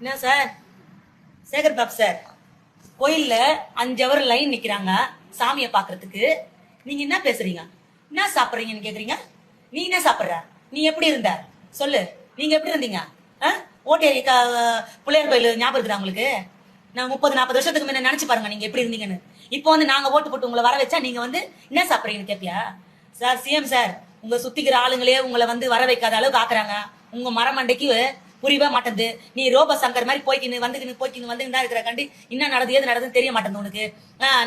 என்ன sir? Sekar pop sir கோயில்ல அஞ்சு அவர் லைன் நிக்கிறாங்க சாமியை பாக்குறதுக்கு நீங்க என்ன பேசுறீங்க? என்ன சாப்பிடுறீங்கன்னு கேக்குறீங்க? நீ என்ன சாப்பிடுற? நீ எப்படி இருந்த? சொல்லு. நீங்க எப்படி இருந்தீங்க? ஆ? ஓட்டேரி கா பிள்ளையார் கோயில் ஞாபகம் இருக்குதா உங்களுக்கு? நான் முப்பது நாற்பது வருஷத்துக்கு முன்ன நினைச்சு பாருங்க நீங்க எப்படி இருந்தீங்கன்னு. இப்போ வந்து நாங்க ஓட்டு போட்டு உங்களை வர வச்சா நீங்க வந்து என்ன சாப்பிடுறீங்கன்னு கேப்பியா? சார் சிஎம் சார் உங்க சுத்திக்கிற ஆளுங்களே உங்களை வந்து வர வைக்காத அளவுக்கு ஆக்குறாங்க. உங்க மரமண்டைக்கு புரியவே மாட்டேங்குது நீ ரோப சங்கர் மாதிரி போய்க்கின்னு வந்துக்கின்னு போய்க்கின்னு வந்துக்கின்னு தான் இருக்கிற கண்டி என்ன நடந்து எது நடக்குதுன்னு தெரிய மாட்டேங்குது உனக்கு.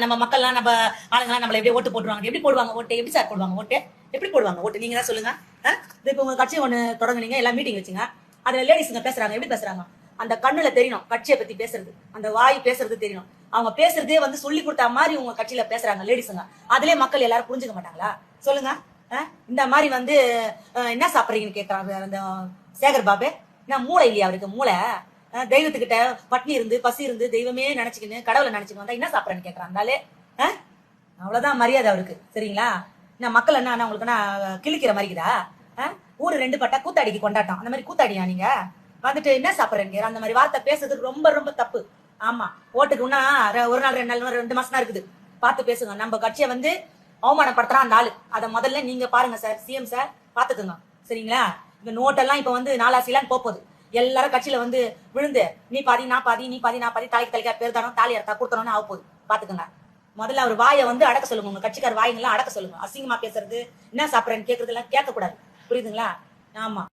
நம்ம மக்கள்லாம் நம்ம ஆளுங்கலாம் நம்மளை எப்படி ஓட்டு போட்டுருவாங்க? எப்படி போடுவாங்க ஓட்டு? எப்படி சார் போடுவாங்க ஓட்டு? எப்படி போடுவாங்க ஓட்டு? நீங்க தான் சொல்லுங்க. இப்போ உங்க கட்சி ஒன்று தொடங்குனீங்க எல்லாம் மீட்டிங் வச்சுங்க. அதுல லேடிஸுங்க பேசுறாங்க எப்படி பேசுறாங்க? அந்த கண்ணுல தெரியணும் கட்சியை பத்தி பேசுறது. அந்த வாய் பேசுறது தெரியணும். அவங்க பேசுறதே வந்து சொல்லி கொடுத்த மாதிரி உங்க கட்சியில பேசுறாங்க லேடிஸுங்க அதுலயே மக்கள் எல்லாரும் புரிஞ்சுக்க மாட்டாங்களா? சொல்லுங்க. இந்த மாதிரி வந்து என்ன சாப்பிட்றீங்கன்னு கேட்கறாங்க அந்த சேகர் பாபு? என்ன மூளை இல்லையா அவருக்கு? மூளை. தெய்வத்துக்கிட்ட பட்னி இருந்து பசி இருந்து தெய்வமே நினைச்சுக்கின்னு கடவுளை நினைச்சுக்கணும் வந்தா என்ன சாப்பிட்றேன்னு கேக்குறாங்க இருந்தாலே அவ்வளோதான் அவ்வளவுதான் மரியாதை அவருக்கு. சரிங்களா? நான் மக்கள் என்ன உங்களுக்கு நான் கிழிக்கிற மாதிரிக்குதா ஆஹ்? ஊரு ரெண்டு பட்டா கூத்தாடிக்கு கொண்டாட்டம். அந்த மாதிரி கூத்தாடியா நீங்க? வந்துட்டு என்ன சாப்பிடுறீங்க அந்த மாதிரி வார்த்தை பேசுறது ரொம்ப ரொம்ப தப்பு. ஆமா. ஓட்டுக்குன்னா ஒரு நாள் ரெண்டு நாள் ரெண்டு மாசம் தான் இருக்குது. பார்த்து பேசுங்க. நம்ம கட்சியை வந்து அவமானப்படுத்துறான் அந்த ஆளு. அதை முதல்ல நீங்க பாருங்க சார். சிஎம் சார் பாத்துக்கோங்க சரிங்களா? இந்த நோட்டெல்லாம் இப்ப வந்து நாலாசிலாம் போகுது எல்லாரும் கட்சியில வந்து விழுந்து நீ பாதி நான் பாதி நீ பாதி நான் பாதி தலைக்கு தலைக்கா பேர் தானோ தாலி அறுத்தா கொடுத்தனோன்னு ஆக போகுது. பாத்துக்கோங்க. முதல்ல அவர் வாயை வந்து அடக்க சொல்லுங்க. உங்க கட்சிக்கார வாய்ங்கெல்லாம் அடக்க சொல்லுங்க. அசிங்கமா பேசுறது என்ன சாப்பிட்றேன்னு கேக்குறதெல்லாம் கேட்க கூடாது புரியுதுங்களா? ஆமா.